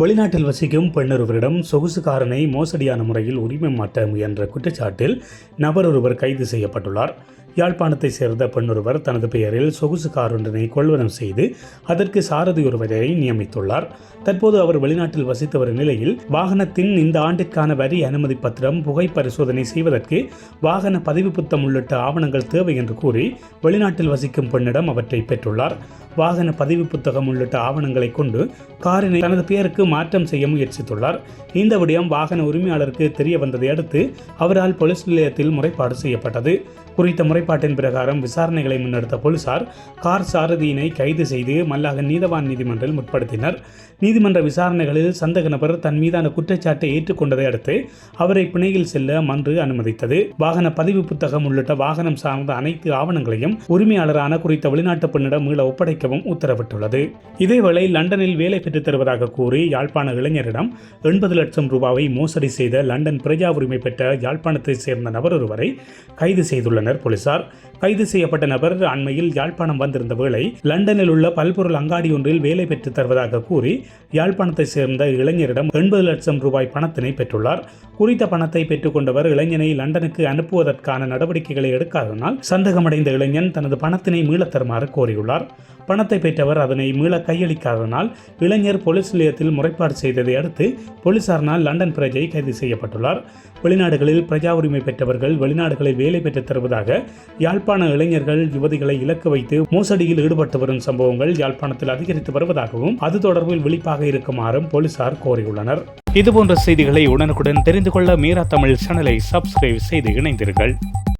வெளிநாட்டில் வசிக்கும் பெண்ணொருவரிடம் சொகுசுக்காரனை மோசடியான முறையில் உரிமை மாற்ற முயன்ற குற்றச்சாட்டில் நபர் ஒருவர் கைது செய்யப்பட்டுள்ளார். யாழ்ப்பாணத்தைச் சேர்ந்த பெண்ணொருவர் தனது பெயரில் சொகுசு கார் ஒன்றினை கொள்வனம் செய்து அதற்கு சாரதி ஒருவரை நியமித்துள்ளார். தற்போது அவர் வெளிநாட்டில் வசித்து வரும் நிலையில் வாகனத்தின் இந்த ஆண்டிற்கான வரி அனுமதி பத்திரம் புகை பரிசோதனை செய்வதற்கு வாகன பதிவு புத்தம் உள்ளிட்ட ஆவணங்கள் தேவை என்று கூறி வெளிநாட்டில் வசிக்கும் பெண்ணிடம் அவற்றை பெற்றுள்ளார். வாகன பதிவு புத்தகம் உள்ளிட்ட ஆவணங்களை கொண்டு காரினை தனது பெயருக்கு மாற்றம் செய்ய முயற்சித்துள்ளார். இந்த விடயம் வாகன உரிமையாளருக்கு தெரிய வந்ததை அடுத்து அவரால் போலீஸ் நிலையத்தில் முறைப்பாடு செய்யப்பட்டது. குறித்த முறை முறைப்பாட்டின் பிரகாரம் விசாரணைகளை முன்னெடுத்த போலீசார் கார் சாரதியினை கைது செய்து மல்லாக நீதவான் நீதிமன்றில் முற்படுத்தினர். நீதிமன்ற விசாரணைகளில் சந்தக நபர் தன் மீதான குற்றச்சாட்டை ஏற்றுக்கொண்டதை அடுத்து அவரை பிணையில் செல்ல மன்று அனுமதித்தது. வாகன பதிவு புத்தகம் உள்ளிட்ட வாகனம் சார்ந்த அனைத்து ஆவணங்களையும் உரிமையாளரான குறித்த வெளிநாட்டு பெண்ணிடம் மீள ஒப்படைக்கவும் உத்தரவிட்டுள்ளது. இதேவேளை லண்டனில் வேலை பெற்றுத் தருவதாக கூறி யாழ்ப்பாண இளைஞரிடம் எண்பது லட்சம் ரூபாவை மோசடி செய்த லண்டன் பிரஜா உரிமை பெற்ற யாழ்ப்பாணத்தைச் சேர்ந்த நபர் ஒருவரை கைது செய்துள்ளனர் போலீசார். கைது செய்யப்பட்ட நபர் அண்மையில் யாழ்ப்பாணம் வந்திருந்த வேளை லண்டனில் உள்ள பல்பொருள் அங்காடி ஒன்றில் வேலை பெற்று தருவதாக கூறி யாழ்ப்பாணத்தைச் சேர்ந்த இளைஞரிடம் எண்பது லட்சம் ரூபாய் பணத்தினை பெற்றுள்ளார். குறித்த பணத்தை பெற்றுக்கொண்டவர் இளைஞனை லண்டனுக்கு அனுப்புவதற்கான நடவடிக்கைகளை எடுக்காததனால் சந்தேகமடைந்த இளைஞன் தனது பணத்தினை மீளத் தருமாறு கோரியுள்ளார். பணத்தை பெற்றவர் அதனை மீள கையளிக்காததனால் இளைஞர் போலீஸ் நிலையத்தில் முறைப்பாடு செய்ததை அடுத்து போலீசாரினால் லண்டன் பிரஜை கைது செய்யப்பட்டுள்ளார். வெளிநாடுகளில் பிரஜா உரிமை பெற்றவர்கள் வெளிநாடுகளில் வேலை பெற்றுத் தருவதாக யாழ்ப்பாண இளைஞர்கள் யுவதிகளை இலக்கு வைத்து மோசடியில் ஈடுபட்டு வரும் சம்பவங்கள் யாழ்ப்பாணத்தில் அதிகரித்து வருவதாகவும் அது தொடர்பில் விழிப்பாக இருக்குமாறும் போலீசார் கோரியுள்ளனர். இதுபோன்ற செய்திகளை உடனுக்குடன் தெரிந்து கொள்ள மீரா தமிழ் சேனலை சப்ஸ்கிரைப் செய்து இணைந்தீர்கள்